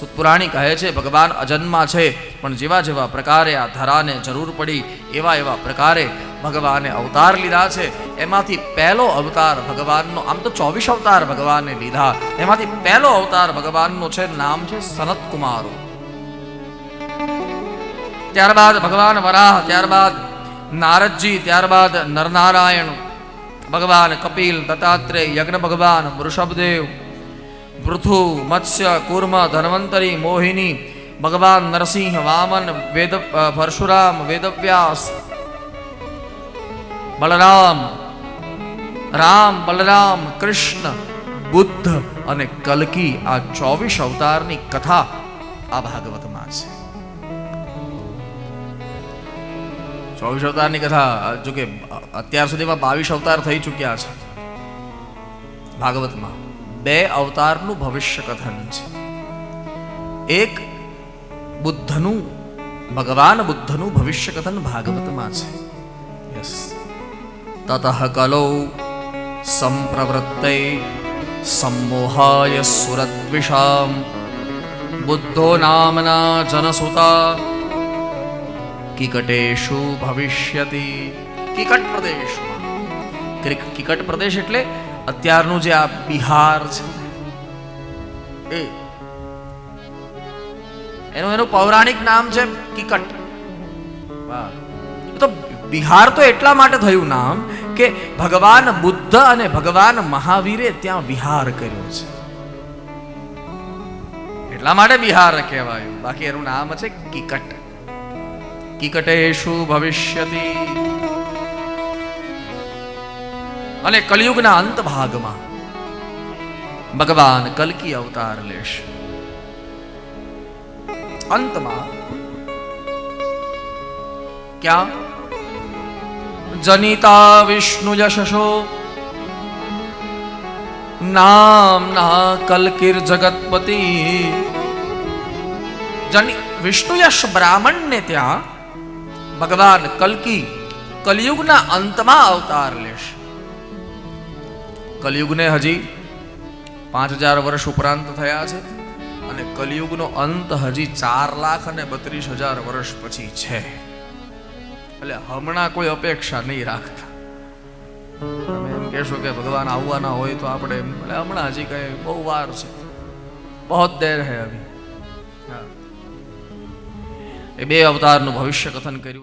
સુતપુરાણી કહે છે, ભગવાન અજન્મા છે, પણ જેવા જેવા પ્રકારે આ ધરાને જરૂર પડી, એવા એવા પ્રકારે ભગવાને અવતાર લીધા છે. એમાંથી પહેલો અવતાર ભગવાનનો, આમ તો ચોવીસ અવતાર ભગવાને લીધા. એમાંથી પહેલો અવતાર ભગવાનનો છે, નામ છે સનત કુમારો. ત્યારબાદ ભગવાન વરાહ, ત્યારબાદ નારદજી, ત્યારબાદ નરનારાયણ, ભગવાન કપિલ, દત્તાત્રેય, યજ્ઞ ભગવાન, વૃષભદેવ પૃથુ મત્સ્ય કુર્મ ધન્વંતરી મોહિની ભગવાન નરસિંહ વામન વેદ પરશુરામ વેદવ્યાસ બલરામ રામ બલરામ કૃષ્ણ બુદ્ધ અને કલકી આ ચોવીસ અવતારની કથા આ ભાગવતમાં છે. ચોવીસ અવતારની કથા જો કે અત્યાર સુધીમાં બાવીસ અવતાર થઈ ચૂક્યા છે ભાગવતમાં. બે અવતારનું ભવિષ્ય કથન છે. એક બુદ્ધનું, ભગવાન બુદ્ધનું ભવિષ્ય કથન ભાગવતમાં છે. યસ તતઃ કલૌ સંપ્રવૃત્તે સંમોહાય સુરદ્વિષામ. બુદ્ધો નામના જનસુતા. કિકટેશુ ભવિષ્યતિ. કિકટ પ્રદેશમાં. કિક- કિકટ પ્રદેશ એટલે અત્યારનું જે આ બિહાર છે, એ એનું એનું પૌરાણિક નામ છે કિકટ. તો બિહાર તો એટલા માટે થયું નામ કે ભગવાન બુદ્ધ અને ભગવાન મહાવીરે ત્યાં વિહાર કર્યો છે. એટલા માટે બિહાર કહેવાયું. બાકી એનું નામ છે કિકટ. કિકટેશુ ભવિષ્યતિ. અને કલયુગના અંત ભાગમાં ભગવાન કલકી અવતાર લેશે અંતમાં ક્યાં જનિતા વિષ્ણુ યશશો નામના કલકીર જગતપતિ જની વિષ્ણુ યશ બ્રાહ્મણને ત્યાં ભગવાન કલકી કલયુગના અંતમાં અવતાર લેશે કલયુગને હજી પાંચ હજાર વર્ષ ઉપરાંત થયા છે અને કલયુગનો અંત હજી ચાર લાખ અને બત્રીસ હજાર વર્ષ પછી છે. એટલે હમણાં કોઈ અપેક્ષા નહીં રાખતા. તમે એમ કહેશો કે ભગવાન આવવાના હોય તો આપણે એટલે હમણાં હજી કઈ બહુ વાર છે. બહુ દેર હે અભી. એ બે અવતારનું ભવિષ્ય કથન કર્યું